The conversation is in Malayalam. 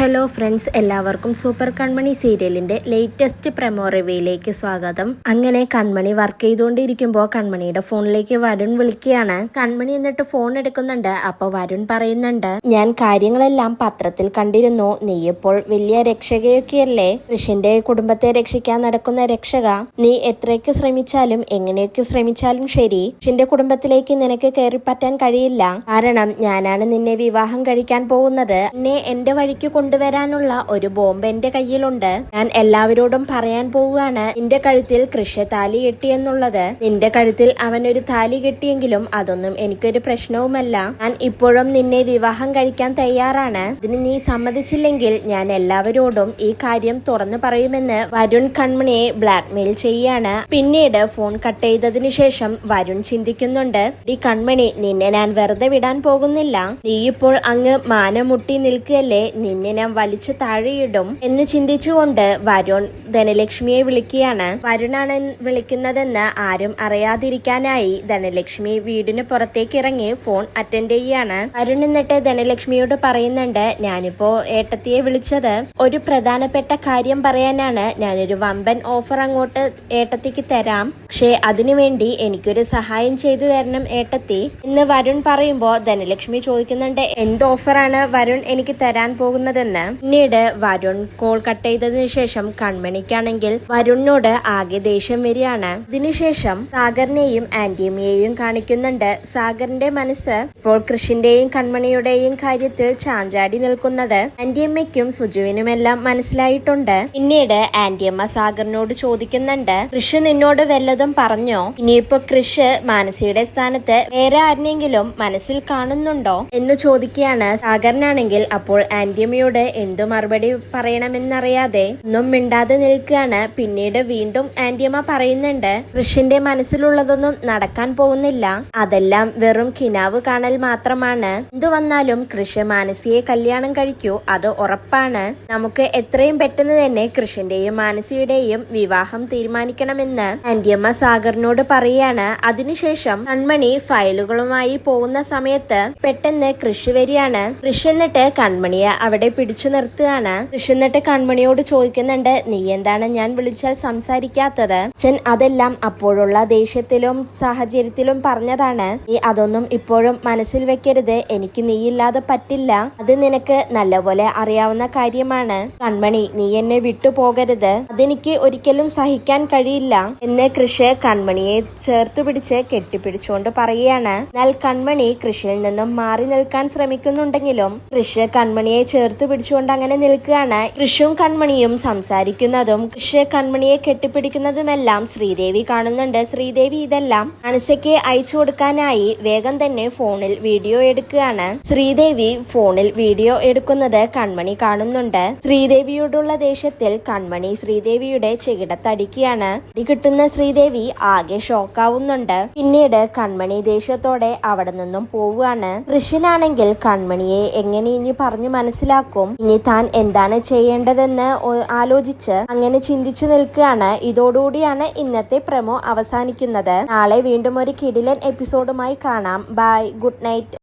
ഹലോ ഫ്രണ്ട്സ് എല്ലാവർക്കും സൂപ്പർ കൺമണി സീരിയലിന്റെ ലേറ്റസ്റ്റ് പ്രമോ റിവ്യൂയിലേക്ക് സ്വാഗതം. അങ്ങനെ കൺമണി വർക്ക് ചെയ്തുകൊണ്ടിരിക്കുമ്പോൾ കൺമണിയുടെ ഫോണിലേക്ക് വരുൺ വിളിക്കുകയാണ്. കൺമണി എന്നിട്ട് ഫോൺ എടുക്കുന്നുണ്ട്. അപ്പൊ വരുൺ പറയുന്നുണ്ട് ഞാൻ കാര്യങ്ങളെല്ലാം പത്രത്തിൽ കണ്ടിരുന്നു. നീ ഇപ്പോൾ വലിയ രക്ഷകയൊക്കെയല്ലേ? ഋഷിന്റെ കുടുംബത്തെ രക്ഷിക്കാൻ നടക്കുന്ന രക്ഷക. നീ എത്രയൊക്കെ ശ്രമിച്ചാലും എങ്ങനെയൊക്കെ ശ്രമിച്ചാലും ശരി. ഋഷിന്റെ കുടുംബത്തിലേക്ക് നിനക്ക് കയറിപ്പറ്റാൻ കഴിയില്ല. കാരണം ഞാനാണ് നിന്നെ വിവാഹം കഴിക്കാൻ പോകുന്നത്. എന്നെ എന്റെ വഴിക്ക് കൊണ്ടുവരാനുള്ള ഒരു ബോംബ് എന്റെ കയ്യിലുണ്ട്. ഞാൻ എല്ലാവരോടും പറയാൻ പോവുകയാണ് നിന്റെ കഴുത്തിൽ കൃഷ താലി കെട്ടിയെന്നുള്ളത് നിന്റെ കഴുത്തിൽ അവൻ ഒരു താലി കെട്ടിയെങ്കിലും അതൊന്നും എനിക്കൊരു പ്രശ്നവുമല്ല. ഞാൻ ഇപ്പോഴും നിന്നെ വിവാഹം കഴിക്കാൻ തയ്യാറാണ്. ഇതിന് നീ സമ്മതിച്ചില്ലെങ്കിൽ ഞാൻ എല്ലാവരോടും ഈ കാര്യം തുറന്നു പറയുമെന്ന് വരുൺ കൺമണിയെ ബ്ലാക്ക്മെയിൽ ചെയ്യാണ്. പിന്നീട് ഫോൺ കട്ട് ചെയ്തതിനു ശേഷം വരുൺ ചിന്തിക്കുന്നുണ്ട് ഈ കൺമണി നിന്നെ ഞാൻ വെറുതെ വിടാൻ പോകുന്നില്ല. നീ ഇപ്പോൾ അങ്ങ് മാനമുട്ടി നിൽക്കുകയല്ലേ? നിന്നെ ഞാൻ വലിച്ചു താഴെയിടും എന്ന് ചിന്തിച്ചുകൊണ്ട് വരുൺ ധനലക്ഷ്മിയെ വിളിക്കുകയാണ്. വരുണാണ് വിളിക്കുന്നതെന്ന് ആരും അറിയാതിരിക്കാനായി ധനലക്ഷ്മി വീടിന് പുറത്തേക്ക് ഇറങ്ങി ഫോൺ അറ്റൻഡ് ചെയ്യാണ്. വരുൺ എന്നിട്ട് ധനലക്ഷ്മിയോട് പറയുന്നുണ്ട് ഞാനിപ്പോ ഏട്ടത്തിയെ വിളിച്ചത്. ഒരു പ്രധാനപ്പെട്ട കാര്യം പറയാനാണ്. ഞാനൊരു വമ്പൻ ഓഫർ അങ്ങോട്ട് ഏട്ടത്തിക്ക് തരാം. പക്ഷേ അതിനുവേണ്ടി എനിക്കൊരു സഹായം ചെയ്തു തരണം ഏട്ടത്തി. എന്ന് വരുൺ പറയുമ്പോ ധനലക്ഷ്മി ചോദിക്കുന്നുണ്ട് എന്ത് ഓഫറാണ് വരുൺ എനിക്ക് തരാൻ പോകുന്നതെന്ന് പിന്നീട് വരുൺ കോൾ കട്ട് ചെയ്തതിനു ശേഷം കൺമണിക്കാണെങ്കിൽ വരുണിനോട് ആകെ ദേഷ്യം വരികയാണ്. ഇതിനുശേഷം സാഗറിനെയും ആന്റിയമ്മയെയും കാണിക്കുന്നുണ്ട്. സാഗറിന്റെ മനസ്സ് ഇപ്പോൾ കൃഷിന്റെയും കൺമണിയുടെയും കാര്യത്തിൽ ചാഞ്ചാടി നിൽക്കുന്നത് ആന്റിയമ്മയ്ക്കും സുജുവിനുമെല്ലാം മനസ്സിലായിട്ടുണ്ട്. പിന്നീട് ആന്റിയമ്മ സാഗറിനോട് ചോദിക്കുന്നുണ്ട് കൃഷി നിന്നോട് വല്ലതും പറഞ്ഞോ? ഇനിയിപ്പോ കൃഷ് മാനസിയുടെ സ്ഥാനത്ത് വേറെ ആരെങ്കിലും മനസ്സിൽ കാണുന്നുണ്ടോ? എന്ന് ചോദിക്കുകയാണ് സാഗറിനാണെങ്കിൽ അപ്പോൾ ആന്റിയമ്മയോട് എന്തു മറുപടി പറയണമെന്നറിയാതെ ഒന്നും മിണ്ടാതെ നിൽക്കുകയാണ്. പിന്നീട് വീണ്ടും ആന്റിയമ്മ പറയുന്നുണ്ട് കൃഷിന്റെ മനസ്സിലുള്ളതൊന്നും നടക്കാൻ പോകുന്നില്ല. അതെല്ലാം വെറും കിനാവ് കാണൽ മാത്രമാണ്. എന്തു വന്നാലും കൃഷി മാനസിയെ കല്യാണം കഴിക്കൂ അത് ഉറപ്പാണ്. നമുക്ക് എത്രയും പെട്ടെന്ന് തന്നെ കൃഷിന്റെയും മാനസിയുടെയും വിവാഹം തീരുമാനിക്കണമെന്ന് ആന്റിയമ്മ സാഗറിനോട് പറയാണ്. അതിനുശേഷം കൺമണി ഫയലുകളുമായി പോകുന്ന സമയത്ത് പെട്ടെന്ന് കൃഷി വരികയാണ്. കൃഷി എന്നിട്ട് കൺമണിയെ അവിടെ പിടിച്ചു നിർത്തുകയാണ്. കൃഷിന്നിട്ട് കൺമണിയോട് ചോദിക്കുന്നുണ്ട് നീ എന്താണ് ഞാൻ വിളിച്ചാൽ സംസാരിക്കാത്തത്? അച്ഛൻ അതെല്ലാം അപ്പോഴുള്ള ദേഷ്യത്തിലും സാഹചര്യത്തിലും പറഞ്ഞതാണ്. നീ അതൊന്നും ഇപ്പോഴും മനസ്സിൽ വെക്കരുത്. എനിക്ക് നീയില്ലാതെ പറ്റില്ല. അത് നിനക്ക് നല്ലപോലെ അറിയാവുന്ന കാര്യമാണ്. കൺമണി നീ എന്നെ വിട്ടുപോകരുത്. അതെനിക്ക് ഒരിക്കലും സഹിക്കാൻ കഴിയില്ല. എന്ന് കൃഷി കൺമണിയെ ചേർത്തു പിടിച്ച് കെട്ടിപ്പിടിച്ചുകൊണ്ട് പറയുകയാണ്. എന്നാൽ കൺമണി കൃഷിയിൽ നിന്നും മാറി നിൽക്കാൻ ശ്രമിക്കുന്നുണ്ടെങ്കിലും കൃഷി കൺമണിയെ ചേർത്ത് പിടിച്ചുകൊണ്ട് അങ്ങനെ നിൽക്കുകയാണ്. കൃഷും കൺമണിയും സംസാരിക്കുന്നതും കൃഷ് കൺമണിയെ കെട്ടിപ്പിടിക്കുന്നതുമെല്ലാം ശ്രീദേവി കാണുന്നുണ്ട്. ശ്രീദേവി ഇതെല്ലാം അനുസയ്ക്ക് അയച്ചു കൊടുക്കാനായി വേഗം തന്നെ ഫോണിൽ വീഡിയോ എടുക്കുകയാണ്. ശ്രീദേവി ഫോണിൽ വീഡിയോ എടുക്കുന്നത് കൺമണി കാണുന്നുണ്ട്. ശ്രീദേവിയോടുള്ള ദേഷ്യത്തിൽ കൺമണി ശ്രീദേവിയുടെ ചെകിടത്തടിക്കുകയാണ്. അടി കിട്ടുന്ന ശ്രീദേവി ആകെ ഷോക്കാവുന്നുണ്ട്. പിന്നീട് കൺമണി ദേഷ്യത്തോടെ അവിടെ നിന്നും പോവുകയാണ്. കൃഷിനാണെങ്കിൽ കൺമണിയെ എങ്ങനെ ഇനി പറഞ്ഞു മനസ്സിലാക്കും? ഇനി താൻ എന്താണ് ചെയ്യേണ്ടതെന്ന് ആലോചിച്ച് അങ്ങനെ ചിന്തിച്ചു നിൽക്കുകയാണ്. ഇതോടുകൂടിയാണ് ഇന്നത്തെ പ്രമോ അവസാനിക്കുന്നത്. നാളെ വീണ്ടും ഒരു കിടിലൻ എപ്പിസോഡുമായി കാണാം. ബൈ. Good night.